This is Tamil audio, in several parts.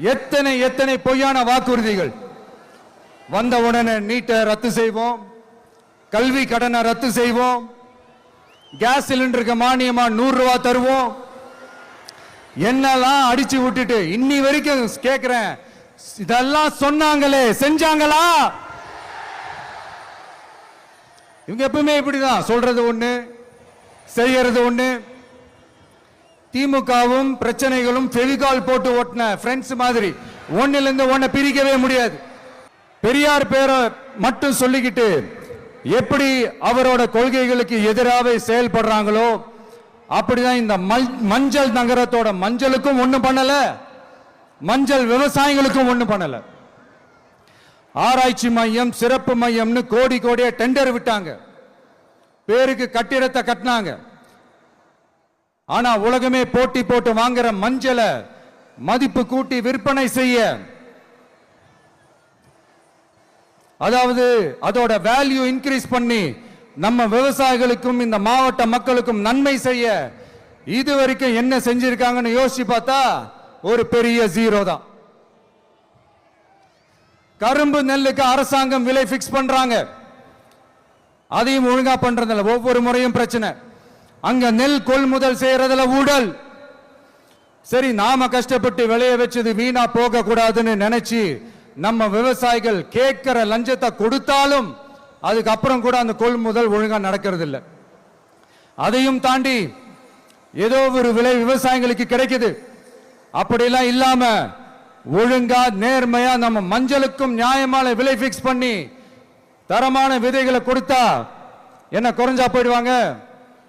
எத்தனை எத்தனை பொய்யான வாக்குறுதிகள்? வந்த உடனே நீட்டை ரத்து செய்வோம். கல்வி கடனை ரத்து செய்வோம். கேஸ் சிலிண்டருக்கு மானியமா நூறு ரூபா தருவோம். என்னெல்லாம் அடிச்சு விட்டுட்டு இன்னி வரைக்கும் கேக்குறேன். இதெல்லாம் சொன்னாங்களே செஞ்சாங்களா? இவங்க எப்பவுமே இப்படிதான். சொல்றது ஒண்ணு செய்யறது ஒண்ணு திமுகவும் பிரச்சனைகளும் ஃபெவிகால் போட்டு ஓட்டின ஃப்ரெண்ட்ஸ் மாதிரி. ஒன்னிலிருந்து இருந்து ஒன்னை பிரிக்கவே முடியாது. பெரியார் பேரை மட்டும் சொல்லிக்கிட்டு எப்படி அவரோட கொள்கைகளுக்கு எதிராக செயல்படுறாங்களோ அப்படிதான் இந்த மஞ்சள் நகரத்தோட மஞ்சளுக்கும் ஒன்றும் பண்ணல மஞ்சள் விவசாயிகளுக்கும் ஒன்றும் பண்ணல. ஆராய்ச்சி மையம் சிறப்பு மையம்னு கோடி கோடியா டெண்டர் விட்டாங்க. பேருக்கு கட்டிடத்தை கட்டினாங்க. ஆனா உலகமே போட்டி போட்டு வாங்குற மஞ்சளை மதிப்பு கூட்டி விற்பனை செய்ய. அதாவது அதோட வேல்யூ இன்க்ரீஸ் பண்ணி நம்ம விவசாயிகளுக்கும் இந்த மாவட்ட மக்களுக்கும் நன்மை செய்ய இது வரைக்கும் என்ன செஞ்சிருக்காங்கன்னு யோசிச்சு பார்த்தா ஒரு பெரிய ஜீரோ தான். கரும்பு நெல்லுக்கு அரசாங்கம் விலை பிக்ஸ் பண்றாங்க. அதையும் ஒழுங்கா பண்றதில்ல. ஒவ்வொரு முறையும் பிரச்சனை. அங்க நெல் கொள்முதல் செய்யறதுல ஊழல் சரி நாம கஷ்டப்பட்டு விளைய வச்சது வீணா போக கூடாதுன்னு நினைச்சு நம்ம விவசாயிகள் கேட்கிற லஞ்சத்தை கொடுத்தாலும் அதுக்கப்புறம் கூட அந்த கொள்முதல் ஒழுங்கா நடக்கிறது இல்லை அதையும் தாண்டி ஏதோ ஒரு விலை விவசாயிகளுக்கு கிடைக்குது. அப்படிலாம் இல்லாம ஒழுங்கா நேர்மையா நம்ம மஞ்சளுக்கும் நியாயமான விலை பிக்ஸ் பண்ணி தரமான விதைகளை கொடுத்தா என்ன குறைஞ்சா போயிடுவாங்க?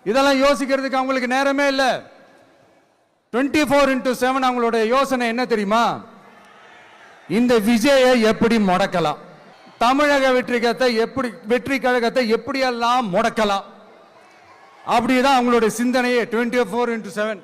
இதெல்லாம் யோசிக்கிறதுக்கு அவங்களுக்கு நேரமே இல்லை. டுவெண்ட்டி ஃபோர் இன்டூ செவன் அவங்களோட யோசனை என்ன தெரியுமா? இந்த விஜயை எப்படி முடக்கலாம்? தமிழக வெற்றி கழகத்தை எப்படி வெற்றி கழகத்தை எப்படியெல்லாம் முடக்கலாம்? அப்படிதான் அவங்களுடைய சிந்தனையே டுவெண்ட்டி ஃபோர் இன்டூ செவன்